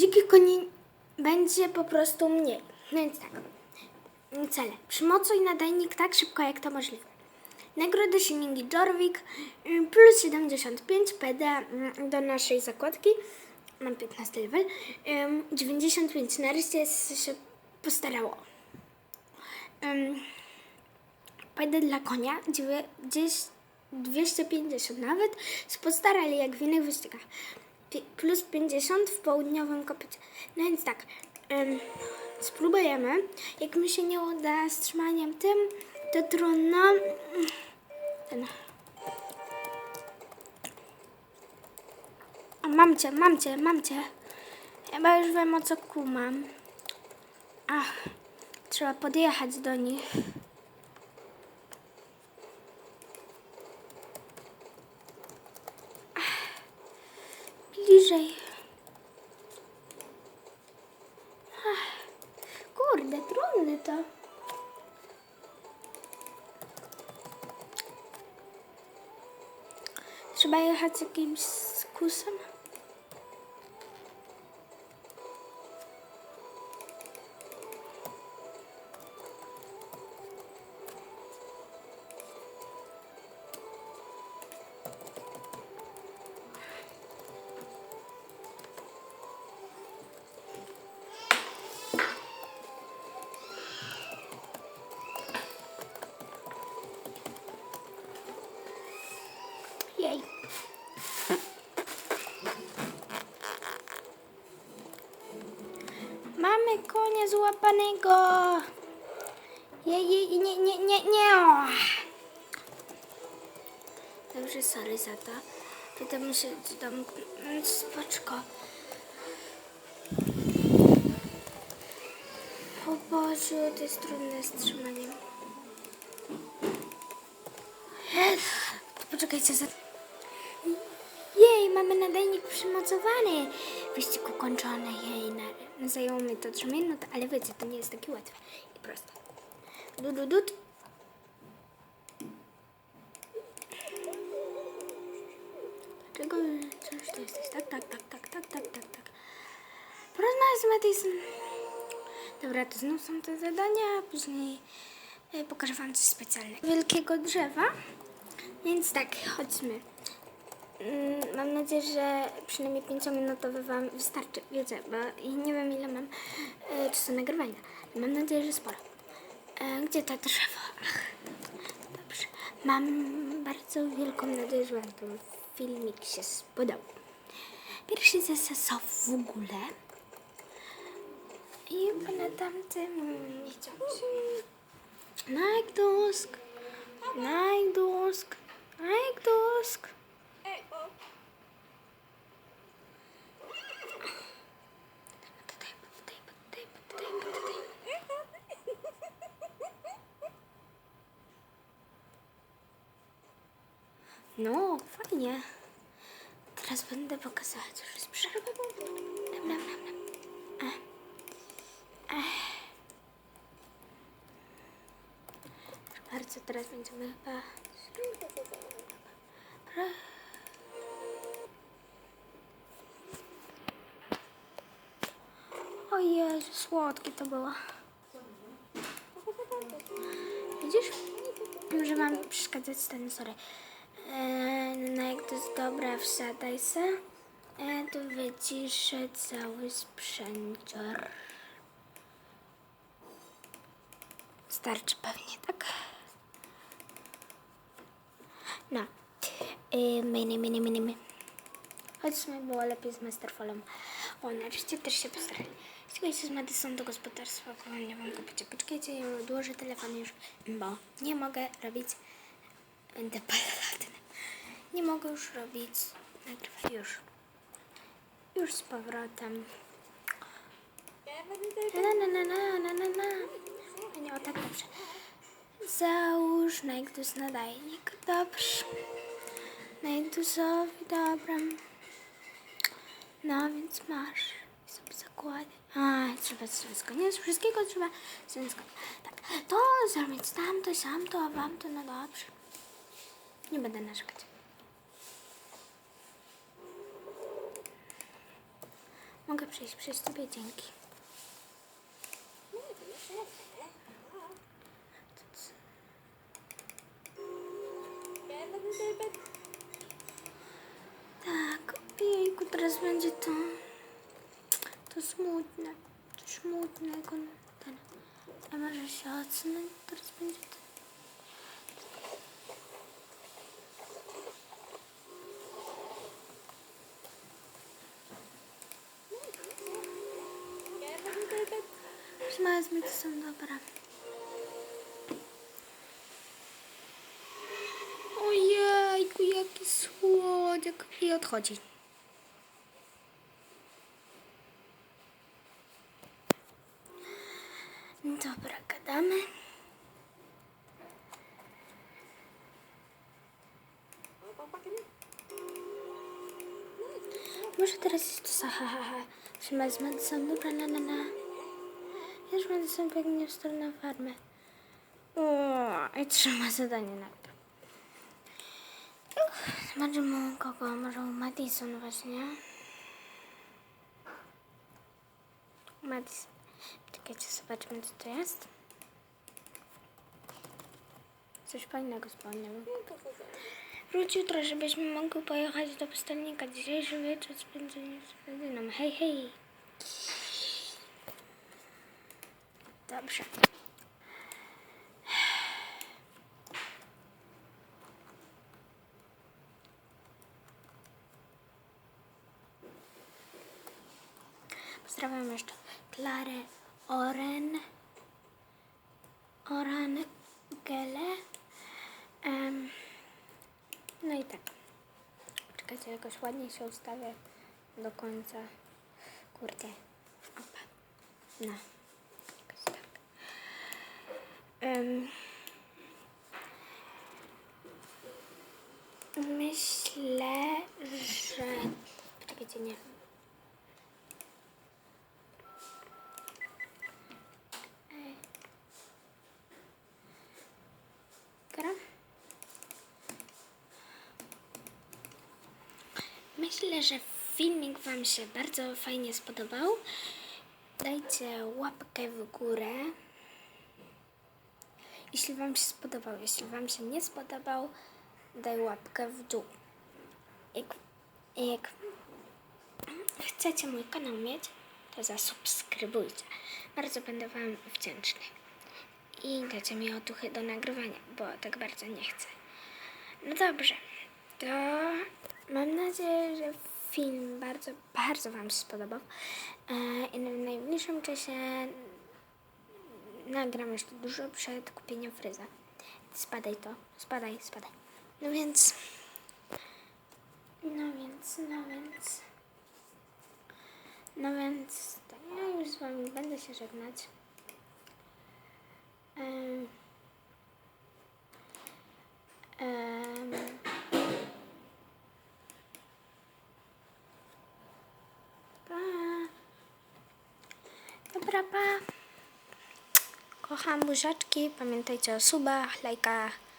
dzikich koni będzie po prostu mniej. No więc tak. Cele. Przymocuj nadajnik tak szybko, jak to możliwe. Nagrody silniki Jorvik y, plus 75 PD mm, do naszej zakładki. Mam 15 level. Ym, 95. Nareszcie się postarało. PD dla konia. dziewię- gdzieś 250 nawet. Się postarali jak w innych wyścigach. Plus 50 w południowym kopycie. No więc tak. Ym, spróbujemy. Jak mi się nie uda z trzymaniem tym, to trudno. Ten. A mam cię, mam cię, mam cię. Chyba już wiem o co kumam. Ach, trzeba podjechać do nich. Ach, bliżej. Ach, kurde, trudne to. Trzeba jechać jakimś skusem. Złapanego. Jej, jej, nie, nie, nie, nie. Dobrze, sorry za to. Tutaj muszę tam mm, spoczko. O Boże, to jest trudne z trzymaniem. Ech, Poczekajcie za... Jej, mamy nadajnik przymocowany. Wyścig ukończony. Jej, na, zajęło mi to 3 minut, ale wiecie, to nie jest takie łatwe i proste. Du, du, du. Dlaczego coś to jesteś? Tak, tak, tak, tak, tak, tak, tak, tak. Porozmawiaj z Matysem. Dobra, to znów są te zadania, później e, pokażę wam coś specjalnego. Wielkiego drzewa. Więc tak, chodźmy. Mm, Mam nadzieję, że przynajmniej 5-minutowy Wam wystarczy. Wiecie, bo nie wiem ile mam e, czasu nagrywania. Mam nadzieję, że sporo. E, gdzie to drzewo? Dobrze. Mam bardzo wielką nadzieję, że Wam ten filmik się spodobał. Pierwszy zasad w ogóle. I na tamtym nie chciałam się. Najdusk. Tutaj, No, fajnie. Teraz będę pokazywać już z przerwy. Nam, nam, nam, nam. E. Ech. Proszę Bardzo, teraz będziemy chyba... O Jezu, słodkie to było. Widzisz? Może mam przeszkadzać ten, sorry. Eee, no jak to jest dobra, wsiadaj se. Eee, to wyciszę cały sprzęcior. Starczy pewnie, tak? No. Yy, mini, mini, mini, mini. Chodźmy, było lepiej z Masterfallem. O, nareszcie też się postarali. Ścigajcie z Madison do gospodarstwa, nie wam kupicie. Poczekajcie, ja odłożę telefon już, bo nie mogę robić... Będę. Nie mogę już robić... Nagrywaj już. Już z powrotem. Na, na, na, na, na, na, na. Nie, o tak, dobrze. Załóż Najdus nadajnik. Dobrze. Najdusowi, dobra. No więc masz. Sobie zakładaj. A, trzeba wszystko. Nie z wszystkiego trzeba wszystko. Tak, to zrobić tamto, tamto, a wam to, no dobrze. Nie będę narzekać. Mogę przejść przez ciebie, dzięki. Tak, ojejku, teraz będzie to... To smutne. To smutne, jak on ten... A może się odsunąć? Teraz będzie to... Znalazł to są dobra. Ojejku, jaki słodziak. I odchodzi. Dobra, gadamy. Może teraz jest to sahahaha. Trzymaj z Madison, dobra, na, na, na. Już Madison biegnie w stronę farmy. O, i trzyma zadanie najpierw. Uch, Zobaczymy kogo, może u Madison właśnie. Madison. Czekajcie, zobaczmy co to jest. Coś fajnego spełniamy. Wróć jutro, żebyśmy mogli pojechać do pustelnika. Dzisiejszy wieczór spędzenie z rodziną. Hej, hej. Dobrze. Pozdrawiam jeszcze Klarę Oren. Oran Gele. Em, no i tak. Czekajcie, jakoś ładnie się ustawię do końca. Kurde. Opa. No. Jakoś tak. Em, myślę, że... Czekajcie, nie. Gram? Myślę, że filmik Wam się bardzo fajnie spodobał. Dajcie łapkę w górę. Jeśli Wam się spodobał, jeśli Wam się nie spodobał, daj łapkę w dół. Jak, jak chcecie mój kanał mieć, to zasubskrybujcie. Bardzo będę Wam wdzięczny. I dajcie mi otuchy do nagrywania, bo tak bardzo nie chcę. No dobrze, to mam nadzieję, że film bardzo, bardzo Wam się spodobał. E, I w najbliższym czasie nagram jeszcze dużo przed kupieniem fryza. Spadaj to, spadaj, spadaj. No więc, no więc, no więc, no więc, to ja już z Wami będę się żegnać. Em, Pa. Kocham buziaczki. Pamiętajcie o subach, lajkach